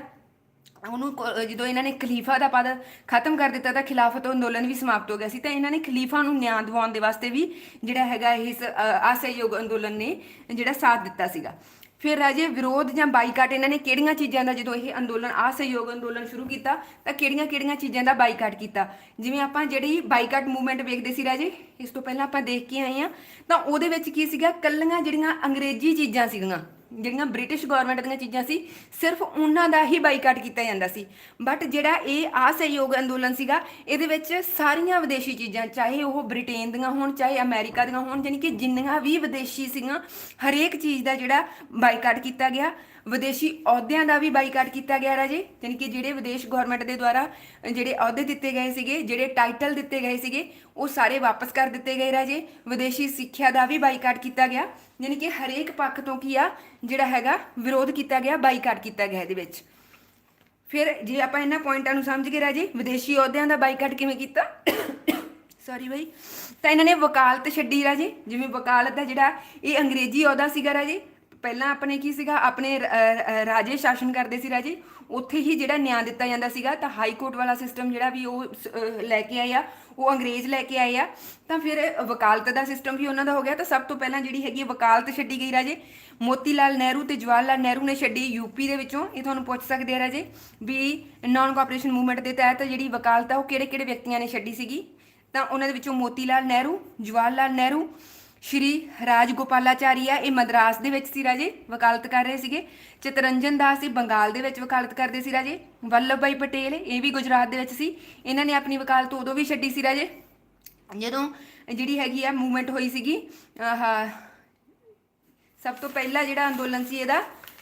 ਉਹਨੂੰ ਕ- ਜਦੋਂ ਇਹਨਾਂ ਨੇ ਖਲੀਫਾ ਦਾ ਪਦ ਖਤਮ ਕਰ ਦਿੱਤਾ ਤਾਂ ਖਿਲਾਫਤ ਅੰਦੋਲਨ ਵੀ ਸਮਾਪਤ ਹੋ ਗਿਆ ਸੀ। ਤਾਂ ਇਹਨਾਂ ਨੇ ਖਲੀਫਾ ਨੂੰ ਨਿਆਂ ਦਿਵਾਉਣ ਦੇ ਵਾਸਤੇ ਵੀ ਜਿਹੜਾ ਹੈਗਾ ਇਹ ਇਸ ਅ, ਅਸਹਿਯੋਗ ਅੰਦੋਲਨ ਨੇ ਜਿਹੜਾ ਸਾਥ ਦਿੱਤਾ ਸੀਗਾ। ਫਿਰ ਰਾਜੇ ਵਿਰੋਧ ਜਾਂ ਬਾਈਕਾਟ ਇਹਨਾਂ ਨੇ ਕਿਹੜੀਆਂ ਚੀਜ਼ਾਂ ਦਾ ਜਦੋਂ ਇਹ ਅੰਦੋਲਨ ਅਸਹਿਯੋਗ ਅੰਦੋਲਨ ਸ਼ੁਰੂ ਕੀਤਾ ਤਾਂ ਕਿਹੜੀਆਂ-ਕਿਹੜੀਆਂ ਚੀਜ਼ਾਂ ਦਾ ਬਾਈਕਾਟ ਕੀਤਾ? ਜਿਵੇਂ ਆਪਾਂ ਜਿਹੜੀ ਬਾਈਕਾਟ ਮੂਵਮੈਂਟ ਵੇਖਦੇ ਸੀ ਰਾਜੇ ਇਸ ਤੋਂ ਪਹਿਲਾਂ ਆਪਾਂ ਦੇਖ ਕੇ ਆਏ ਆ ਤਾਂ ਉਹਦੇ ਵਿੱਚ ਕੀ ਸੀਗਾ? ਕੱਲੀਆਂ ਜਿਹੜੀਆਂ ਅੰਗਰੇਜ਼ੀ ਚੀਜ਼ਾਂ ਸੀਗੀਆਂ। ਜਿਹੜੀਆਂ ਬ੍ਰਿਟਿਸ਼ ਗਵਰਨਮੈਂਟ ਦੀਆਂ ਚੀਜ਼ਾਂ ਸੀ, ਸਿਰਫ ਉਹਨਾਂ ਦਾ ਹੀ ਬਾਈਕਾਟ ਕੀਤਾ ਜਾਂਦਾ ਸੀ। ਬਟ ਜਿਹੜਾ ਇਹ ਆ ਸਹਿਯੋਗ ਅੰਦੋਲਨ ਸੀਗਾ, ਇਹਦੇ ਵਿੱਚ ਸਾਰੀਆਂ ਵਿਦੇਸ਼ੀ ਚੀਜ਼ਾਂ, ਚਾਹੇ ਉਹ ਬ੍ਰਿਟੇਨ ਦੀਆਂ ਹੋਣ, ਚਾਹੇ ਅਮਰੀਕਾ ਦੀਆਂ ਹੋਣ ਯਾਨੀ ਕਿ ਜਿੰਨੀਆਂ ਵੀ ਵਿਦੇਸ਼ੀ ਸੀਗੀਆਂ, ਹਰੇਕ ਚੀਜ਼ ਦਾ ਜਿਹੜਾ ਬਾਈਕਾਟ ਕੀਤਾ ਗਿਆ। ਵਿਦੇਸ਼ੀ ਅਹੁਦਿਆਂ ਦਾ ਵੀ ਬਾਈਕਾਟ ਕੀਤਾ ਗਿਆ ਰਾਜੇ। ਯਾਨੀ ਕਿ ਜਿਹੜੇ ਵਿਦੇਸ਼ ਗਵਰਨਮੈਂਟ ਦੇ ਦੁਆਰਾ, ਜਿਹੜੇ ਅਹੁਦੇ ਦਿੱਤੇ ਗਏ ਸੀਗੇ, ਜਿਹੜੇ ਟਾਈਟਲ ਦਿੱਤੇ ਗਏ ਸੀਗੇ, ਉਹ ਸਾਰੇ ਵਾਪਸ ਕਰ ਦਿੱਤੇ ਗਏ ਰਾਜੇ। ਵਿਦੇਸ਼ੀ ਸਿੱਖਿਆ ਦਾ ਵੀ ਬਾਈਕਾਟ ਕੀਤਾ ਗਿਆ। ਯਾਨੀ ਕਿ ਹਰੇਕ ਪੱਖ ਤੋਂ ਕੀ ਆ, ਜਿਹੜਾ ਹੈਗਾ ਵਿਰੋਧ ਕੀਤਾ ਗਿਆ, ਬਾਈਕਾਟ ਕੀਤਾ ਗਿਆ ਇਹਦੇ ਵਿੱਚ। ਫਿਰ ਜੇ ਆਪਾਂ ਇਹਨਾਂ ਪੁਆਇੰਟਾਂ ਨੂੰ ਸਮਝ ਕੇ ਰਾਜੇ, ਵਿਦੇਸ਼ੀ ਅਹੁਦਿਆਂ ਦਾ ਬਾਈਕਾਟ ਕਿਵੇਂ ਕੀਤਾ? ਸੌਰੀ ਬਾਈ। ਤਾਂ ਇਹਨਾਂ ਨੇ ਵਕਾਲਤ ਛੱਡੀ ਰਾਜੇ, ਜਿਵੇਂ ਵਕਾਲਤ ਦਾ ਜਿਹੜਾ ਇਹ ਅੰਗਰੇਜ਼ੀ ਅਹੁਦਾ ਸੀਗਾ ਰਾਜੇ ਪਹਿਲਾਂ ਆਪਣੇ ਕੀ ਸੀਗਾ? ਆਪਣੇ ਰਾਜੇ ਸ਼ਾਸਨ ਕਰਦੇ ਸੀ ਰਾਜੇ। ਉੱਥੇ ਹੀ ਜਿਹੜਾ ਨਿਆਂ ਦਿੱਤਾ ਜਾਂਦਾ ਸੀਗਾ, ਤਾਂ ਹਾਈ ਕੋਰਟ ਵਾਲਾ ਸਿਸਟਮ ਜਿਹੜਾ ਵੀ ਉਹ ਸ- ਲੈ ਕੇ ਆਏ ਆ ਉਹ ਅੰਗਰੇਜ਼ ਲੈ ਕੇ ਆਏ ਆ ਤਾਂ ਫਿਰ ਵਕਾਲਤ ਦਾ ਸਿਸਟਮ ਵੀ ਉਹਨਾਂ ਦਾ ਹੋ ਗਿਆ। ਤਾਂ ਸਭ ਤੋਂ ਪਹਿਲਾਂ ਜਿਹੜੀ ਹੈਗੀ ਵਕਾਲਤ ਛੱਡੀ ਗਈ ਰਾਜੇ। ਮੋਤੀ ਲਾਲ ਨਹਿਰੂ ਤੇ ਜਵਾਹਰ ਲਾਲ ਨਹਿਰੂ ਨੇ ਛੱਡੀ ਯੂਪੀ ਦੇ ਵਿੱਚੋਂ। ਇਹ ਤੁਹਾਨੂੰ ਪੁੱਛ ਸਕਦੇ ਆ ਰਾਜੇ ਵੀ ਨਾਨ ਕੋਆਪਰੇਸ਼ਨ ਮੂਵਮੈਂਟ ਦੇ ਤਹਿਤ ਜਿਹੜੀ ਵਕਾਲਤ ਆ, ਉਹ ਕਿਹੜੇ ਕਿਹੜੇ ਵਿਅਕਤੀਆਂ ਨੇ ਛੱਡੀ ਸੀਗੀ? ਤਾਂ ਉਹਨਾਂ ਦੇ ਵਿੱਚੋਂ ਮੋਤੀ ਲਾਲ ਨਹਿਰੂ ਜਵਾਹਰ ਲਾਲ ਨਹਿਰੂ ਸ਼੍ਰੀ ਰਾਜ ਗੋਪਾਲਾਚਾਰੀਆ ਇਹ ਮਦਰਾਸ ਦੇ ਵਿੱਚ ਸੀ ਰਾਜੇ, ਵਕਾਲਤ ਕਰ ਰਹੇ ਸੀਗੇ। ਚਿਤਰੰਜਨ ਦਾਸ ਇਹ ਬੰਗਾਲ ਦੇ ਵਿੱਚ ਵਕਾਲਤ ਕਰਦੇ ਸੀ ਰਾਜੇ। ਵੱਲਭ ਭਾਈ ਪਟੇਲ, ਇਹ ਵੀ ਗੁਜਰਾਤ ਦੇ ਵਿੱਚ ਸੀ। ਇਹਨਾਂ ਨੇ ਆਪਣੀ ਵਕਾਲਤ ਉਦੋਂ ਵੀ ਛੱਡੀ ਸੀ ਰਾਜੇ। ਜਦੋਂ ਜਿਹੜੀ ਹੈਗੀ ਆ ਮੂਵਮੈਂਟ ਹੋਈ ਸੀਗੀ, ਆਹ, ਸਭ ਤੋਂ ਪਹਿਲਾ ਜਿਹੜਾ ਅੰਦੋਲਨ ਸੀ ਇਹਦਾ,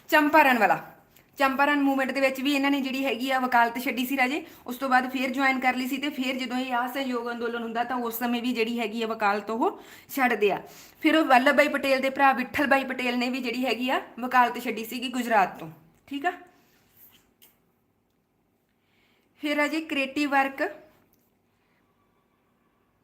ਚੰਪਾਰਨ ਵਾਲਾ। ਚੰਪਰਨ ਮੂਵਮੈਂਟ ਦੇ ਵਿੱਚ ਵੀ ਇਹਨਾਂ ਨੇ ਜਿਹੜੀ ਹੈਗੀ ਆ ਵਕਾਲਤ ਛੱਡੀ ਸੀ ਰਾਜੇ, ਉਸ ਤੋਂ ਬਾਅਦ ਫੇਰ ਜੁਆਇਨ ਕਰ ਲਈ ਸੀ ਤੇ ਫੇਰ ਜਦੋਂ ਇਹ ਅਸਹਿਯੋਗ ਅੰਦੋਲਨ ਹੁੰਦਾ ਤਾਂ ਉਸ ਸਮੇਂ ਵੀ ਜਿਹੜੀ ਹੈਗੀ ਆ ਵਕਾਲਤ ਉਹ ਛੱਡਦੇ ਆ। ਫਿਰ ਉਹ ਵੱਲਭ ਭਾਈ ਪਟੇਲ ਦੇ ਭਰਾ ਵਿਠਲ ਭਾਈ ਪਟੇਲ ਨੇ ਵੀ ਜਿਹੜੀ ਹੈਗੀ ਆ ਵਕਾਲਤ ਛੱਡੀ ਸੀਗੀ ਗੁਜਰਾਤ ਤੋਂ, ਠੀਕ ਆ? ਫਿਰ ਰਾਜੇ ਕ੍ਰੀਏਟਿਵ ਵਰਕ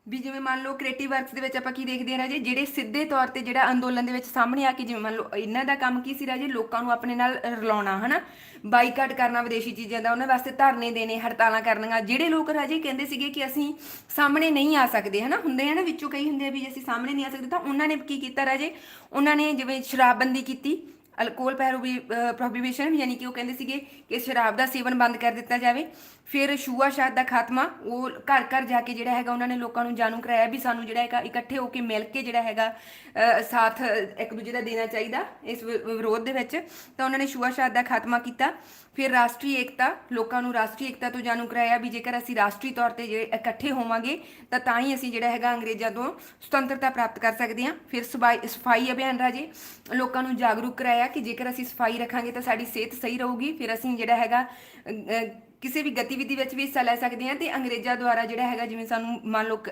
ਵੀ ਜਿਵੇਂ ਮੰਨ ਲਓ ਕ੍ਰੀਏਟਿਵ ਵਰਕਸ ਦੇ ਵਿੱਚ ਆਪਾਂ ਕੀ ਦੇਖਦੇ ਹਾਂ ਰਾਜੇ, ਜਿਹੜੇ ਸਿੱਧੇ ਤੌਰ ਤੇ ਜਿਹੜਾ ਅੰਦੋਲਨ ਦੇ ਵਿੱਚ ਸਾਹਮਣੇ ਆ ਕੇ ਜਿਵੇਂ ਮੰਨ ਲਓ ਇਹਨਾਂ ਦਾ ਕੰਮ ਕੀ ਸੀ ਰਾਜੇ, ਲੋਕਾਂ ਨੂੰ ਆਪਣੇ ਨਾਲ ਰਲਾਉਣਾ, ਹਨਾ? ਬਾਈਕਾਟ ਕਰਨਾ ਵਿਦੇਸ਼ੀ ਚੀਜ਼ਾਂ ਦਾ, ਉਹਨਾਂ ਵਾਸਤੇ ਧਰਨੇ ਦੇਣੇ, ਹੜਤਾਲਾਂ ਕਰਨੀਆਂ। ਜਿਹੜੇ ਲੋਕ ਰਾਜੇ ਕਹਿੰਦੇ ਸੀਗੇ ਕਿ ਅਸੀਂ ਸਾਹਮਣੇ ਨਹੀਂ ਆ ਸਕਦੇ, ਹਨਾ? ਹੁੰਦੇ ਆ ਨਾ, ਵਿੱਚੋਂ ਕਈ ਹੁੰਦੇ ਆ ਵੀ ਅਸੀਂ ਸਾਹਮਣੇ ਨਹੀਂ ਆ ਸਕਦੇ ਤਾਂ ਉਹਨਾਂ ਨੇ ਕੀ ਕੀਤਾ ਰਾਜੇ? ਉਹਨਾਂ ਨੇ ਜਿਵੇਂ ਸ਼ਰਾਬਬੰਦੀ ਕੀਤੀ, ਅਲਕੋਹਲ ਪ੍ਰੋਹਿਬਿਸ਼ਨ, ਯਾਨੀ ਕਿ ਉਹ ਕਹਿੰਦੇ ਸੀਗੇ ਕਿ ਸ਼ਰਾਬ ਦਾ ਸੇਵਨ ਬੰਦ ਕਰ ਦਿੱਤਾ ਜਾਵੇ। ਫਿਰ ਸ਼ੂਆ ਸ਼ੂਆਸ਼ਾਤ ਦਾ ਖਾਤਮਾ, ਉਹ ਘਰ ਘਰ ਜਾ ਕੇ ਜਿਹੜਾ ਹੈਗਾ ਉਹਨਾਂ ਨੇ ਲੋਕਾਂ ਨੂੰ ਜਾਣੂ ਕਰਾਇਆ ਵੀ ਸਾਨੂੰ ਜਿਹੜਾ ਹੈਗਾ ਇਕੱਠੇ ਹੋ ਕੇ ਮਿਲ ਕੇ ਜਿਹੜਾ ਹੈਗਾ ਸਾਥ ਇੱਕ ਦੂਜੇ ਦਾ ਦੇਣਾ ਚਾਹੀਦਾ ਇਸ ਵਿਰੋਧ ਦੇ ਵਿੱਚ। ਤਾਂ ਉਹਨਾਂ ਨੇ ਸ਼ੂਆਸ਼ਾਤ ਦਾ ਖਾਤਮਾ ਕੀਤਾ। ਫਿਰ ਰਾਸ਼ਟਰੀ ਏਕਤਾ, ਲੋਕਾਂ ਨੂੰ ਰਾਸ਼ਟਰੀ ਏਕਤਾ ਤੋਂ ਜਾਣੂ ਕਰਾਇਆ ਵੀ ਜੇਕਰ ਅਸੀਂ ਰਾਸ਼ਟਰੀ ਤੌਰ ਤੇ ਜੇ ਇਕੱਠੇ ਹੋਵਾਂਗੇ, ਤਾਂ ਤਾਂ ਹੀ ਅਸੀਂ ਜਿਹੜਾ ਹੈਗਾ ਅੰਗਰੇਜ਼ਾਂ ਤੋਂ ਸੁਤੰਤਰਤਾ ਪ੍ਰਾਪਤ ਕਰ ਸਕਦੇ ਹਾਂ। ਫਿਰ ਸਫ਼ਾਈ ਸਫ਼ਾਈ ਅਭਿਆਨ ਰਾਜੇ, ਲੋਕਾਂ ਨੂੰ ਜਾਗਰੂਕ ਕਰਾਇਆ ਕਿ ਜੇਕਰ ਅਸੀਂ ਸਫ਼ਾਈ ਰੱਖਾਂਗੇ ਤਾਂ ਸਾਡੀ ਸਿਹਤ ਸਹੀ ਰਹੂਗੀ। ਫਿਰ ਅਸੀਂ ਜਿਹੜਾ ਹੈਗਾ ਕਿਸੇ ਵੀ ਗਤੀਵਿਧੀ ਵਿੱਚ ਵੀ ਹਿੱਸਾ ਲੈ ਸਕਦੇ ਹਾਂ ਤੇ ਅੰਗਰੇਜ਼ਾਂ ਦੁਆਰਾ ਜਿਹੜਾ ਹੈਗਾ, ਜਿਵੇਂ ਸਾਨੂੰ ਮੰਨ ਲਓ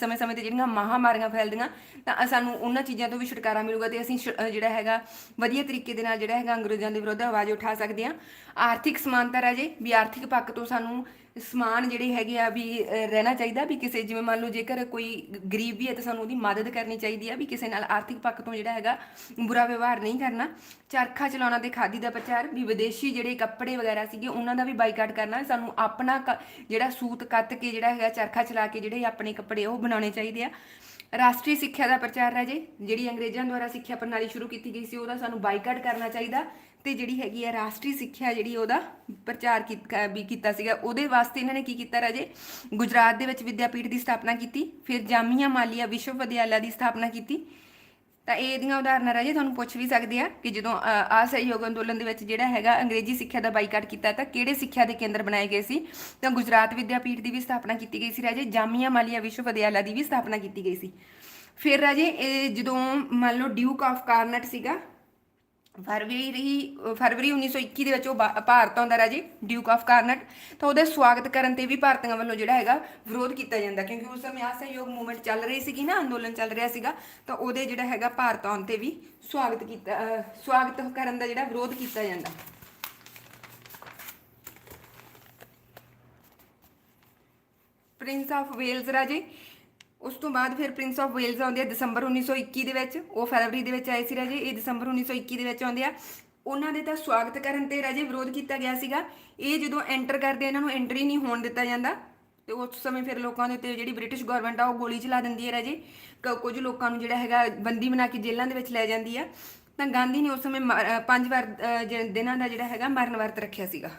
ਸਮੇਂ-ਸਮੇਂ ਤੇ ਜਿਹੜੀਆਂ ਮਹਾਮਾਰੀਆਂ ਫੈਲਦੀਆਂ, ਤਾਂ ਸਾਨੂੰ ਉਹਨਾਂ ਚੀਜ਼ਾਂ ਤੋਂ ਵੀ ਛੁਟਕਾਰਾ ਮਿਲੂਗਾ ਤੇ ਅਸੀਂ ਜਿਹੜਾ ਹੈਗਾ, ਵਧੀਆ ਤਰੀਕੇ ਦੇ ਨਾਲ ਜਿਹੜਾ ਹੈਗਾ ਅੰਗਰੇਜ਼ਾਂ ਦੇ ਵਿਰੁੱਧ ਆਵਾਜ਼ ਉਠਾ ਸਕਦੇ ਹਾਂ। ਆਰਥਿਕ ਸਮਾਨਤਾ ਰਾਜੇ ਵੀ ਆਰਥਿਕ ਪੱਖ ਤੋਂ ਸਾਨੂੰ ਸਮਾਨ ਜਿਹੜੇ ਹੈਗੇ ਆ ਵੀ ਰਹਿਣਾ ਚਾਹੀਦਾ ਵੀ ਕਿਸੇ, ਜਿਵੇਂ ਮੰਨ ਲਓ ਜੇਕਰ ਕੋਈ ਗਰੀਬ ਵੀ ਹੈ ਤਾਂ ਸਾਨੂੰ ਉਹਦੀ ਮਦਦ ਕਰਨੀ ਚਾਹੀਦੀ ਆ ਵੀ ਕਿਸੇ ਨਾਲ ਆਰਥਿਕ ਪੱਖ ਤੋਂ ਜਿਹੜਾ ਹੈਗਾ ਬੁਰਾ ਵਿਵਹਾਰ ਨਹੀਂ ਕਰਨਾ। ਚਰਖਾ ਚਲਾਉਣਾ ਤੇ ਖਾਦੀ ਦਾ ਪ੍ਰਚਾਰ, ਵੀ ਵਿਦੇਸ਼ੀ ਜਿਹੜੇ ਕੱਪੜੇ ਵਗੈਰਾ ਸੀਗੇ ਉਹਨਾਂ ਦਾ ਵੀ ਬਾਈਕਾਟ ਕਰਨਾ, ਸਾਨੂੰ ਆਪਣਾ ਕ- ਜਿਹੜਾ ਸੂਤ ਕੱਤ ਕੇ ਜਿਹੜਾ ਹੈਗਾ ਚਰਖਾ ਚਲਾ ਕੇ ਜਿਹੜੇ ਆਪਣੇ ਕੱਪੜੇ ਉਹ ਬਣਾਉਣੇ ਚਾਹੀਦੇ ਆ। ਰਾਸ਼ਟਰੀ ਸਿੱਖਿਆ ਦਾ ਪ੍ਰਚਾਰ ਰਾਜੇ ਜਿਹੜੀ ਅੰਗਰੇਜ਼ਾਂ ਦੁਆਰਾ ਸਿੱਖਿਆ ਪ੍ਰਣਾਲੀ ਸ਼ੁਰੂ ਕੀਤੀ ਗਈ ਸੀ, ਉਹਦਾ ਸਾਨੂੰ ਬਾਈਕਾਟ ਕਰਨਾ ਚਾਹੀਦਾ ਤੇ ਜਿਹੜੀ ਹੈਗੀ ਹੈ ਰਾਸ਼ਟਰੀ ਸਿੱਖਿਆ ਜਿਹੜੀ ਉਹਦਾ ਪ੍ਰਚਾਰ ਕੀਤਾ ਵੀ ਕੀਤਾ ਸੀਗਾ, ਉਹਦੇ ਵਾਸਤੇ ਇਹਨਾਂ ਨੇ ਕੀ ਕੀਤਾ ਰਾਜੇ? ਗੁਜਰਾਤ ਦੇ ਵਿੱਚ ਵਿਦਿਆਪੀਠ ਦੀ ਸਥਾਪਨਾ ਕੀਤੀ, ਫਿਰ ਜਾਮੀਆ ਮਾਲੀਆ ਵਿਸ਼ਵ ਵਿਦਿਆਲਿਆ ਦੀ ਸਥਾਪਨਾ ਕੀਤੀ ਤਾਂ ਇਹ ਇਹਦੀਆਂ ਉਦਾਹਰਨਾਂ ਰਾਜੇ ਤੁਹਾਨੂੰ ਪੁੱਛ ਵੀ ਸਕਦੇ ਆ ਕਿ ਜਦੋਂ ਅਸਹਿਯੋਗ ਅੰਦੋਲਨ ਦੇ ਵਿੱਚ ਜਿਹੜਾ ਹੈਗਾ ਅੰਗਰੇਜ਼ੀ ਸਿੱਖਿਆ ਦਾ ਬਾਈਕਾਟ ਕੀਤਾ ਤਾਂ ਕਿਹੜੇ ਸਿੱਖਿਆ ਦੇ ਕੇਂਦਰ ਬਣਾਏ ਗਏ ਸੀ? ਤਾਂ ਗੁਜਰਾਤ ਵਿਦਿਆਪੀਠ ਦੀ ਵੀ ਸਥਾਪਨਾ ਕੀਤੀ ਗਈ ਸੀ ਰਾਜੇ, ਜਾਮੀਆ ਮਾਲੀਆ ਵਿਸ਼ਵ ਵਿਦਿਆਲਿਆ ਦੀ ਵੀ ਸਥਾਪਨਾ ਕੀਤੀ ਗਈ ਸੀ। ਫਿਰ ਰਾਜੇ, ਇਹ ਜਦੋਂ ਮੰਨ ਲਓ ਡਿਊਕ ਆਫ ਕਾਰਨਟ ਸੀਗਾ ਫਰਵਰੀ ਰਹੀ ਫਰਵਰੀ 1921 ਦੇ ਵਿੱਚ ਉਹ ਬਾ- ਭਾਰਤ ਆਉਂਦਾ ਰਾਜੇ ਡਿਊਕ ਆਫ ਕਾਰਨਟ ਤਾਂ ਉਹਦਾ ਸਵਾਗਤ ਕਰਨ ਤੇ ਵੀ ਭਾਰਤੀਆਂ ਵੱਲੋਂ ਜਿਹੜਾ ਹੈਗਾ ਵਿਰੋਧ ਕੀਤਾ ਜਾਂਦਾ, ਕਿਉਂਕਿ ਉਸ ਸਮੇਂ ਅਸਹਿਯੋਗ ਮੂਵਮੈਂਟ ਚੱਲ ਰਹੀ ਸੀਗੀ ਨਾ, ਅੰਦੋਲਨ ਚੱਲ ਰਿਹਾ ਸੀਗਾ, ਤਾਂ ਉਹਦੇ ਜਿਹੜਾ ਹੈਗਾ ਭਾਰਤ ਆਉਣ ਤੇ ਵੀ ਸਵਾਗਤ ਕੀਤਾ ਸਵਾਗਤ ਕਰਨ ਦਾ ਜਿਹੜਾ ਵਿਰੋਧ ਕੀਤਾ ਜਾਂਦਾ। ਪ੍ਰਿੰਸ ਆਫ ਵੇਲਜ਼ ਰਾਜੇ ਉਸ ਤੋਂ ਬਾਅਦ ਫਿਰ ਪ੍ਰਿੰਸ ਆਫ ਵੇਲਜ਼ ਆਉਂਦੇ ਆ ਦਸੰਬਰ 1921 ਦੇ ਵਿੱਚ। ਉਹ ਫਰਵਰੀ ਦੇ ਵਿੱਚ ਆਏ ਸੀ ਰਾਜੇ। ਇਹ ਦਸੰਬਰ 1921 ਦੇ ਵਿੱਚ ਆਉਂਦੇ ਆ। ਉਹਨਾਂ ਦੇ ਤਾਂ ਸਵਾਗਤ ਕਰਨ ਤੇ ਰਾਜੇ ਵਿਰੋਧ ਕੀਤਾ ਗਿਆ ਸੀਗਾ। ਇਹ ਜਦੋਂ ਐਂਟਰ ਕਰਦੇ ਇਹਨਾਂ ਨੂੰ ਐਂਟਰੀ ਨਹੀਂ ਹੋਣ ਦਿੱਤਾ ਜਾਂਦਾ। ਤੇ ਉਸ ਸਮੇਂ ਫਿਰ ਲੋਕਾਂ ਦੇ ਉੱਤੇ ਜਿਹੜੀ ਬ੍ਰਿਟਿਸ਼ ਗਵਰਨਮੈਂਟ ਆ, ਉਹ ਗੋਲੀ ਚਲਾ ਦਿੰਦੀ ਹੈ ਰਾਜੇ। ਕ- ਕੁਝ ਲੋਕਾਂ ਨੂੰ ਜਿਹੜਾ ਹੈਗਾ ਬੰਦੀ ਬਣਾ ਕੇ ਜੇਲ੍ਹਾਂ ਦੇ ਵਿੱਚ ਲੈ ਜਾਂਦੀ ਆ। ਤਾਂ ਗਾਂਧੀ ਨੇ ਉਸ ਸਮੇਂ ਮਰ- ਪੰਜ ਵਾਰ ਜ- ਦਿਨਾਂ ਦਾ ਜਿਹੜਾ ਹੈਗਾ ਮਰਨ ਵਰਤ ਰੱਖਿਆ ਸੀਗਾ।